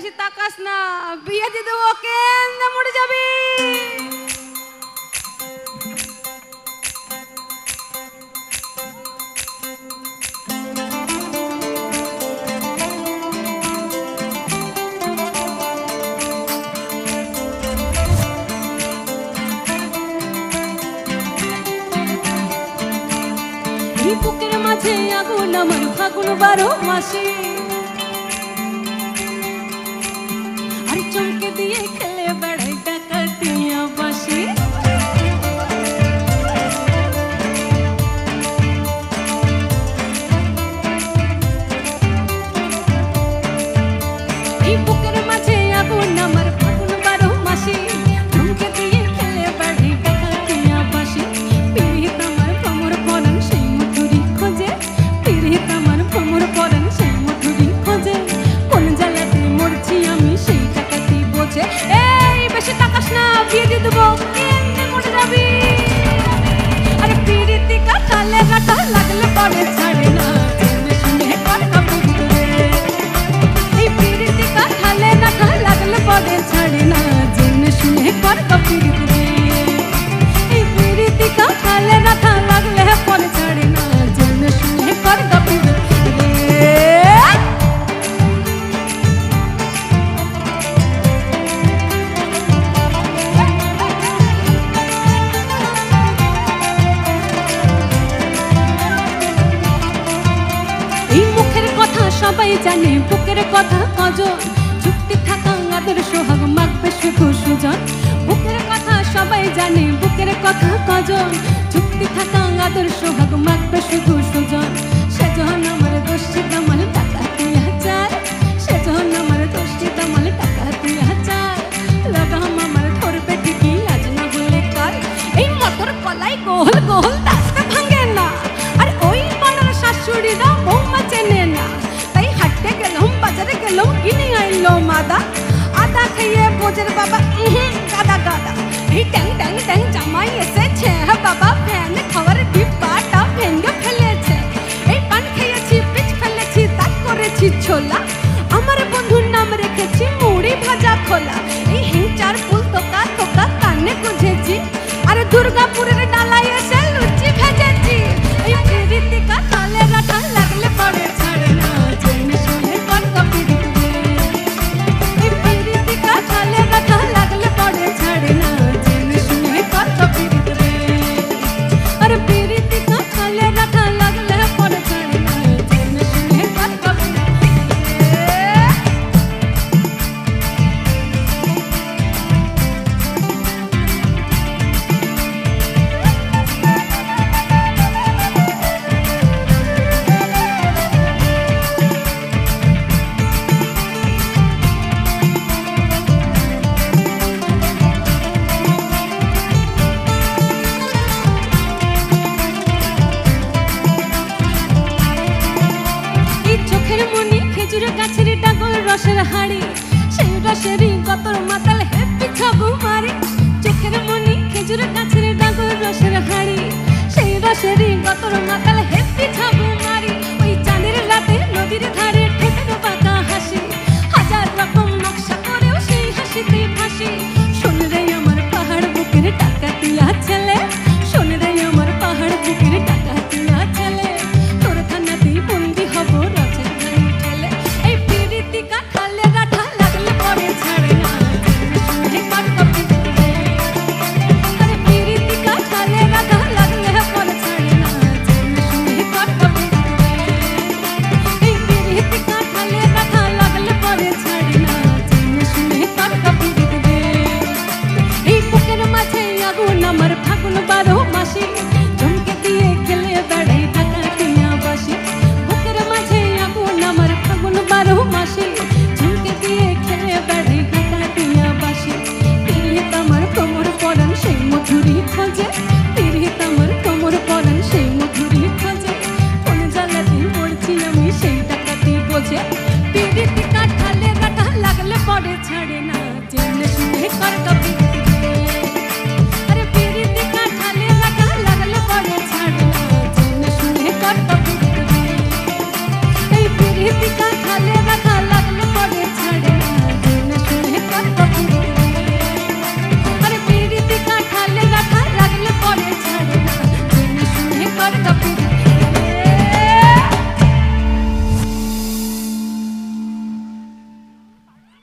বেশি তাকাস না, বিয়ে দিয়ে দেবো কেন মরে যাবি। বুকের মাঝে আগুন, আমার ফাগুন বারো মাসে। সবাই জানে বুকের কথা কজন চুক্তি থাকা আদর সোহাগ মাগবে শুধু সুজন বুকের কথা সবাই জানে, বুকের কথা কজন। চুক্তি থাকা আদর্শ ভাগ মাগবে শুধু সুজন সেজন আমার দোষী কামাল টাকা ট্যাং ট্যাং ট্যাং জামাই এসেছে হ্যাঁ বাবা ফ্যান খাওয়ার ডিব্বাটা ভেঙে ফেলেছে এই পান খেয়েছি পিচ ফেলেছি দাঁত করেছি ছোলা আমার বন্ধুর নাম রেখেছি মুড়ি ভাজা খোলা এই মনি গাছের ডাগল রসের হাড়ি। সেই রসেরই কতর মাতাল হেপি ছবু মারে। চোখের মনি খেজুর গাছের ডাগল রসের হাড়ি। সেই রসেরই কতর মাতাল didn't